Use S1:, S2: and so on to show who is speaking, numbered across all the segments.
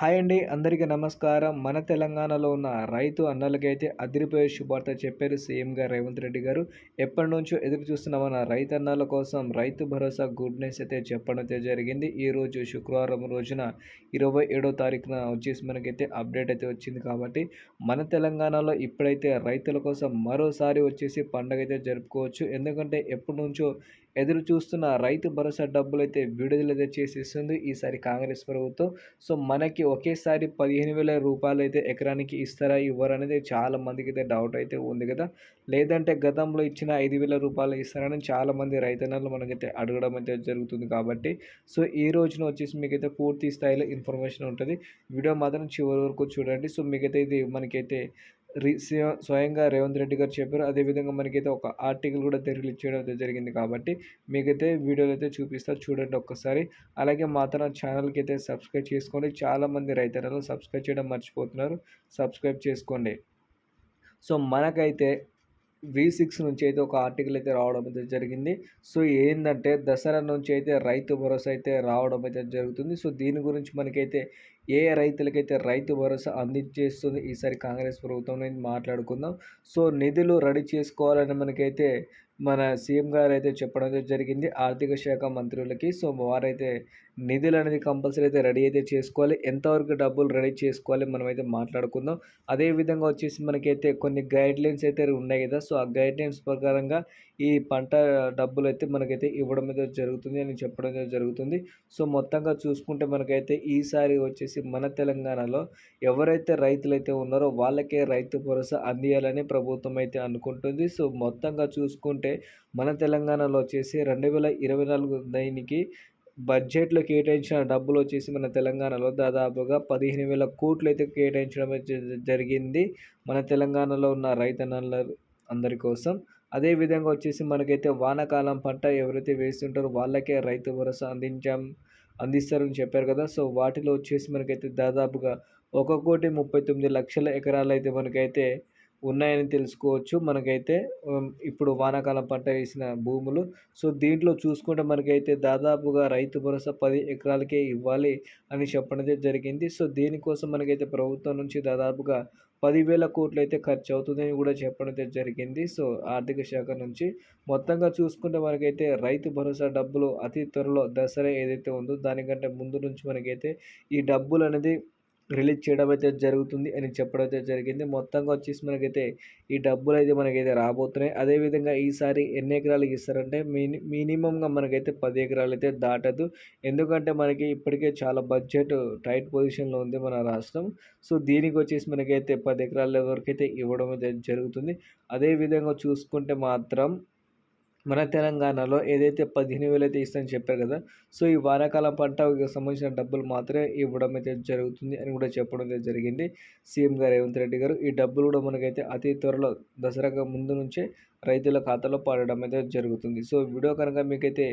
S1: Hi అండి అందరికీ నమస్కారం. మన తెలంగాణలో ఉన్న రైతు అన్నలకైతే అదిరిపోయే శుభార్త చెప్పారు సీఎం గారు రేవంత్ రెడ్డి గారు. ఎప్పటి నుంచో ఎదురు చూస్తున్న మన రైతు అన్నాల కోసం రైతు భరోసా గుడ్ న్యూస్ అయితే చెప్పడం అయితే జరిగింది. ఈరోజు శుక్రవారం రోజున ఇరవై ఏడో తారీఖున వచ్చేసి మనకైతే అప్డేట్ అయితే వచ్చింది కాబట్టి మన తెలంగాణలో ఇప్పుడైతే రైతుల కోసం మరోసారి వచ్చేసి పండగ అయితే జరుపుకోవచ్చు. ఎందుకంటే ఎప్పటి నుంచో ఎదురు చూస్తున్న రైతు భరోసా డబ్బులు అయితే విడుదలైతే చేసేస్తుంది ఈసారి కాంగ్రెస్ ప్రభుత్వం. సో మనకి ఒకేసారి పదిహేను వేల రూపాయలు అయితే ఎకరానికి ఇస్తారా ఇవ్వరా అనేది చాలా మందికి అయితే డౌట్ అయితే ఉంది కదా. లేదంటే గతంలో ఇచ్చిన ఐదు వేల రూపాయలు ఇస్తారని చాలామంది రైతన్నలు మనకైతే అడగడం అయితే జరుగుతుంది కాబట్టి. సో ఈ రోజున వచ్చేసి మీకైతే పూర్తి స్థాయిలో ఇన్ఫర్మేషన్ ఉంటుంది. వీడియో మాత్రం చివరి వరకు చూడండి. సో మీకైతే ఇది మనకైతే స్వయంగా రేవంత్ రెడ్డి గారు చెప్పారు. అదేవిధంగా మనకైతే ఒక ఆర్టికల్ కూడా రిలీజ్ చేయడం అయితే జరిగింది కాబట్టి మీకైతే వీడియోలు అయితే చూపిస్తా చూడండి ఒక్కసారి. అలాగే మాత్రం ఛానల్కి అయితే సబ్స్క్రైబ్ చేసుకోండి. చాలామంది రైతన్నలు సబ్స్క్రైబ్ చేయడం మర్చిపోతున్నారు. సబ్స్క్రైబ్ చేసుకోండి. సో మనకైతే వి సిక్స్ నుంచి అయితే ఒక ఆర్టికల్ అయితే రావడం అయితే జరిగింది. సో ఏంటంటే దసరా నుంచి అయితే రైతు భరోసా అయితే రావడం అయితే జరుగుతుంది. సో దీని గురించి మనకైతే ఏ రైతులకైతే రైతు భరోసా అందించేస్తుంది ఈసారి కాంగ్రెస్ ప్రభుత్వం మాట్లాడుకుందాం. సో నిధులు రెడీ చేసుకోవాలని మనకైతే మన సీఎం గారు అయితే చెప్పడం జరిగింది. ఆర్థిక శాఖ మంత్రులకి సో వారైతే నిధులు అనేది కంపల్సరీ అయితే రెడీ అయితే చేసుకోవాలి. ఎంతవరకు డబ్బులు రెడీ చేసుకోవాలి మనమైతే మాట్లాడుకుందాం. అదేవిధంగా వచ్చేసి మనకైతే కొన్ని గైడ్ లైన్స్ అయితే ఉన్నాయి కదా. సో ఆ గైడ్ లైన్స్ ప్రకారంగా ఈ పంట డబ్బులు అయితే మనకైతే ఇవ్వడం అయితే జరుగుతుంది అని చెప్పడం జరుగుతుంది. సో మొత్తంగా చూసుకుంటే మనకైతే ఈసారి వచ్చేసి మన తెలంగాణలో ఎవరైతే రైతులైతే ఉన్నారో వాళ్ళకే రైతు భరోసా అందియాలని ప్రభుత్వం అయితే అనుకుంటుంది. సో మొత్తంగా చూసుకుంటే మన తెలంగాణలో వచ్చేసి రెండు వేల ఇరవై నాలుగు దీనికి బడ్జెట్లో కేటాయించిన డబ్బులు వచ్చేసి మన తెలంగాణలో దాదాపుగా పదిహేను వేల కోట్లు అయితే కేటాయించడం జరిగింది. మన తెలంగాణలో ఉన్న రైతన్నల అందరి కోసం. అదేవిధంగా వచ్చేసి మనకైతే వానాకాలం పంట ఎవరైతే వేస్తుంటారో వాళ్ళకే రైతు భరోసా అందించాం అందిస్తారని చెప్పారు కదా. సో వాటిలో వచ్చేసి మనకైతే దాదాపుగా ఒక కోటి ముప్పై తొమ్మిది లక్షల ఎకరాలు అయితే మనకైతే ఉన్నాయని తెలుసుకోవచ్చు. మనకైతే ఇప్పుడు వానాకాలం పంట వేసిన భూములు. సో దీంట్లో చూసుకుంటే మనకైతే దాదాపుగా రైతు భరోసా పది ఎకరాలకే ఇవ్వాలి అని చెప్పడం జరిగింది. సో దీనికోసం మనకైతే ప్రభుత్వం నుంచి దాదాపుగా పదివేల కోట్లు అయితే ఖర్చు అవుతుందని కూడా చెప్పడం జరిగింది. సో ఆర్థిక శాఖ నుంచి. మొత్తంగా చూసుకుంటే మనకైతే రైతు భరోసా డబ్బులు అతి త్వరలో దసరా ఏదైతే ఉందో దానికంటే ముందు నుంచి మనకైతే ఈ డబ్బులు అనేది రిలీజ్ చేయడం అయితే జరుగుతుంది అని చెప్పడం అయితే జరిగింది. మొత్తంగా వచ్చేసి మనకైతే ఈ డబ్బులు అయితే మనకైతే రాబోతున్నాయి. అదేవిధంగా ఈసారి ఎన్ని ఎకరాలకు ఇస్తారంటే మిని మినిమంగా మనకైతే పది ఎకరాలు అయితే దాటదు. ఎందుకంటే మనకి ఇప్పటికే చాలా బడ్జెట్ టైట్ పొజిషన్లో ఉంది మన రాష్ట్రం. సో దీనికి వచ్చేసి మనకైతే పది ఎకరాల వరకు అయితే ఇవ్వడం అయితే జరుగుతుంది. అదేవిధంగా చూసుకుంటే మాత్రం మన తెలంగాణలో ఏదైతే పదిహేను వేలు అయితే ఇస్తామని చెప్పారు కదా సో ఈ వానాకాలం పంటకు సంబంధించిన డబ్బులు మాత్రమే ఇవ్వడం అయితే జరుగుతుంది అని కూడా చెప్పడం అయితే జరిగింది. సీఎం గారు రేవంత్ రెడ్డి గారు ఈ డబ్బులు కూడా మనకైతే అతి త్వరలో దసరాకు ముందు నుంచే రైతుల ఖాతాలో పడడం అయితే జరుగుతుంది. సో వీడియో కనుక మీకైతే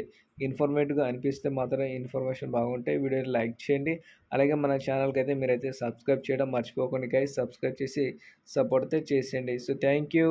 S1: ఇన్ఫర్మేటివ్గా అనిపిస్తే మాత్రమే ఇన్ఫర్మేషన్ బాగుంటే వీడియోని లైక్ చేయండి. అలాగే మన ఛానల్కి అయితే మీరైతే సబ్స్క్రైబ్ చేయడం మర్చిపోకుండా సబ్స్క్రైబ్ చేసి సపోర్ట్ అయితే చేసేయండి. So thank you